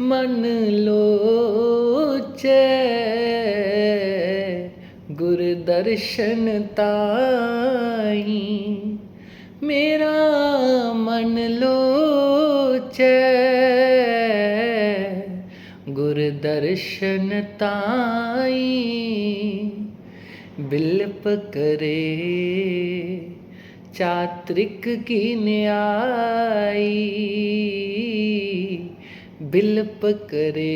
ਮਨ ਲੋਚੈ, ਗੁਰ ਦਰਸ਼ਨ ਤਾਈ। ਮੇਰਾ ਮਨ ਲੋਚੈ, ਗੁਰ ਦਰਸ਼ਨ ਤਾਈ। ਬਿਲਪ ਕਰੇ, ਚਾਤ੍ਰਿਕ ਕੀ ਨਿਆਈ। ਬਿਲਪ ਕਰੇ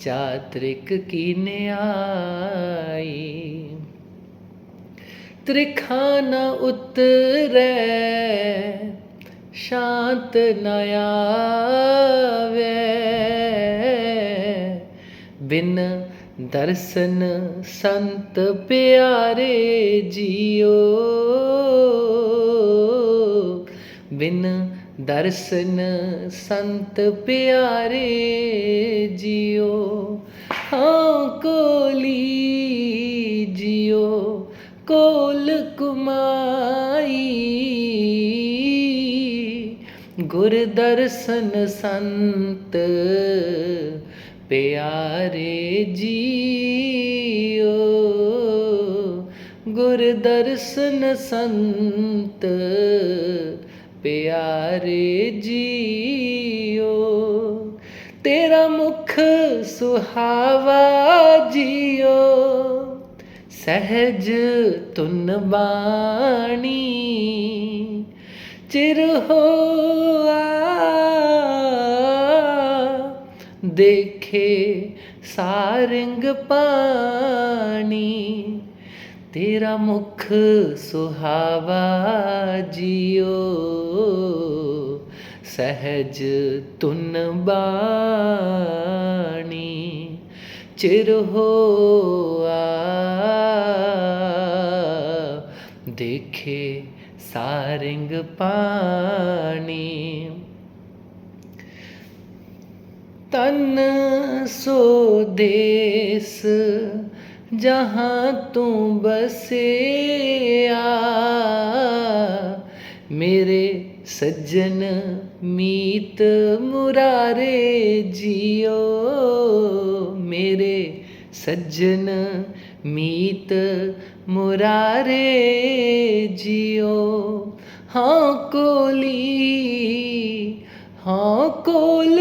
ਚਾਤ੍ਰਿਕ ਕੀ ਨਿਆਈ ਤ੍ਰਿਖਾ ਨ ਉਤਰੈ, ਸ਼ਾਂਤ ਨ ਆਵੈ। ਬਿਨ ਦਰਸ਼ਨ ਸੰਤ ਪਿਆਰੇ ਜੀਓ, ਬਿਨ ਦਰਸ਼ਨ ਸੰਤ ਪਿਆਰੇ ਜੀਓ, ਹਾਂ ਕੋਲੀ ਜੀਓ, ਕੋਲ ਕੁਮਾਈ। ਗੁਰ ਦਰਸ਼ਨ ਸੰਤ ਪਿਆਰੇ ਜੀਓ, ਗੁਰ ਦਰਸ਼ਨ ਸੰਤ ਪਿਆਰੇ ਜੀਓ ਤੇਰਾ ਮੁਖ ਸੁਹਾਵਾ ਜੀਓ ਸਹਿਜ ਤੁਨ ਬਾਣੀ ਚਿਰ ਹੋਆ ਦੇਖੇ ਸਾਰੰਗ ਪਾਣੀ ਤੇਰਾ ਮੁਖ ਸੁਹਾਵਾ ਜੀਓ। ਸਹਿਜ ਤੁਨ ਬਾਣੀ, ਚਿਰ ਹੋਆ। ਦੇਖੇ ਸਾਰੰਗ ਪਾਣੀ। ਤਨ ਸੋ ਦੇਸ ਜਹਾਂ ਤੂੰ ਬਸਿਆ ਮੇਰੇ ਸੱਜਣ ਮੀਤ ਮੁਰਾਰੇ ਜੀਓ ਮੇਰੇ ਸੱਜਣ ਮੀਤ ਮੁਰਾਰੇ ਜੀਓ ਹਾਂ ਕੋਲੀ ਹਾਂ ਕੋਲ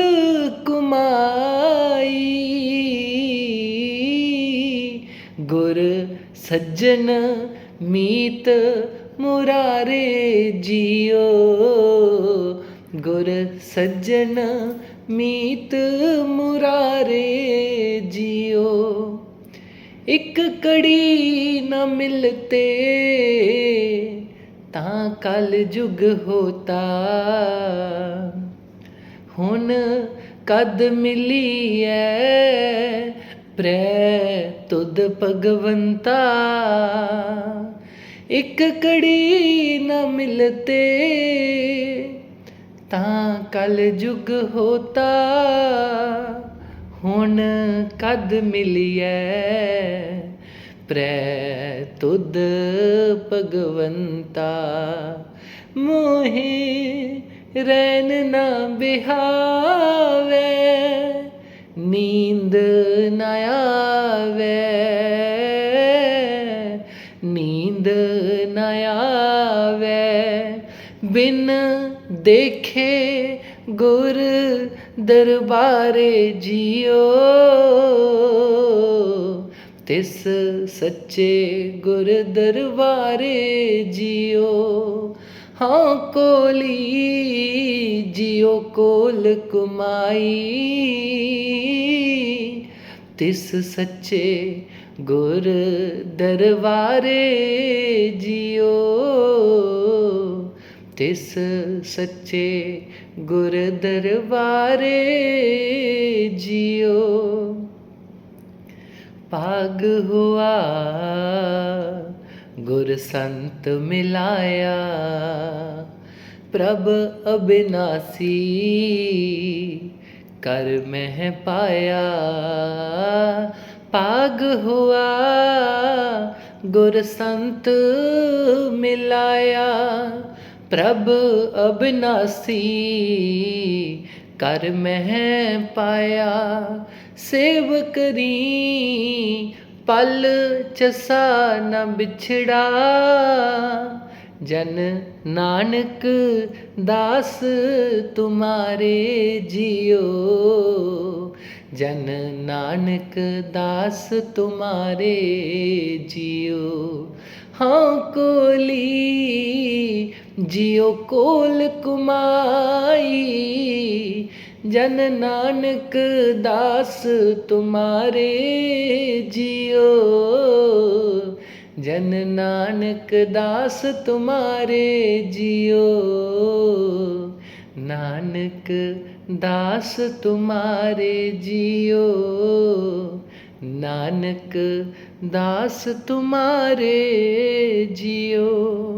ਕੁਮਾਰ ਸੱਜਣ ਮੀਤ ਮੁਰਾਰੇ ਜੀਓ। ਗੁਰ ਸੱਜਣ ਮੀਤ ਮੁਰਾਰੇ ਜੀਓ। ਇੱਕ ਕੜੀ ਨ ਮਿਲਤੇ ਤਾਂ ਕਲ ਜੁਗ ਹੋਤਾ। ਹੁਣ ਕਦ ਮਿਲੀ ਐ ਪ੍ਰੈ ਤੁਧ ਭਗਵੰਤਾ। ਇੱਕ ਕੜੀ ਨ ਮਿਲਤੇ, ਤਾਂ ਕਲ ਜੁਗ ਹੋਤਾ। ਹੁਣ ਕਦ ਮਿਲਿਐ? ਪ੍ਰੈ ਤੁਧ ਭਗਵੰਤਾ। ਮੋਹੇ ਰੈਨ ਨਾ ਬਿਹਾਵੇ। ਨੀਂਦ ਨ ਆਵੇ। ਨੀਂਦ ਨ ਆਵੇ। ਬਿਨ ਦੇਖੇ ਗੁਰ ਦਰਬਾਰੇ ਜੀਓ। ਤਿਸ ਸੱਚੇ ਗੁਰ ਦਰਬਾਰੇ ਜੀਓ। ਹਾਂ ਕੋਲੀ ਜੀਓ ਕੋਲ ਕਮਾਈ। ਤਿਸ ਸੱਚੇ ਗੁਰ ਦਰਬਾਰੇ ਜੀਓ। ਤਿਸ ਸੱਚੇ ਗੁਰ ਦਰਬਾਰੇ ਜੀਓ। ਪਾਗ ਹੁਆ, ਗੁਰ ਸੰਤ ਮਿਲਾਇਆ, ਪ੍ਰਭ ਅਬਿਨਾਸੀ। ਕਰ ਮਹਿ ਪਾਇਆ ਭਾਗ ਹੁਆ ਗੁਰ ਸੰਤ ਮਿਲਾਇਆ ਪ੍ਰਭ ਅਬਿਨਾਸੀ ਕਰ ਮਹਿ ਪਾਇਆ ਸੇਵ ਕਰੀ ਪਲ ਚਸਾ ਨ ਵਿਛੜਾ ਜਨ ਨਾਨਕ ਦਾਸ ਤੁਮਾਰੇ ਜਿਉ ਜਨ ਨਾਨਕ ਦਾਸ ਤੁਮਾਰੇ ਜਿਉ ਹਾਂ ਕੋਲੀ, ਜਿਉ ਕੋਲ ਕੁਮਾਈ। ਜਨ ਨਾਨਕ ਦਾਸ ਤੁਮਾਰੇ ਜਨ ਨਾਨਕ ਦਾਸ ਤੁਮਾਰੇ ਜਿਉ ਨਾਨਕ ਦਾਸ ਤੁਮਾਰੇ ਜਿਉ ਨਾਨਕ ਦਾਸ ਤੁਮਾਰੇ ਜਿਉ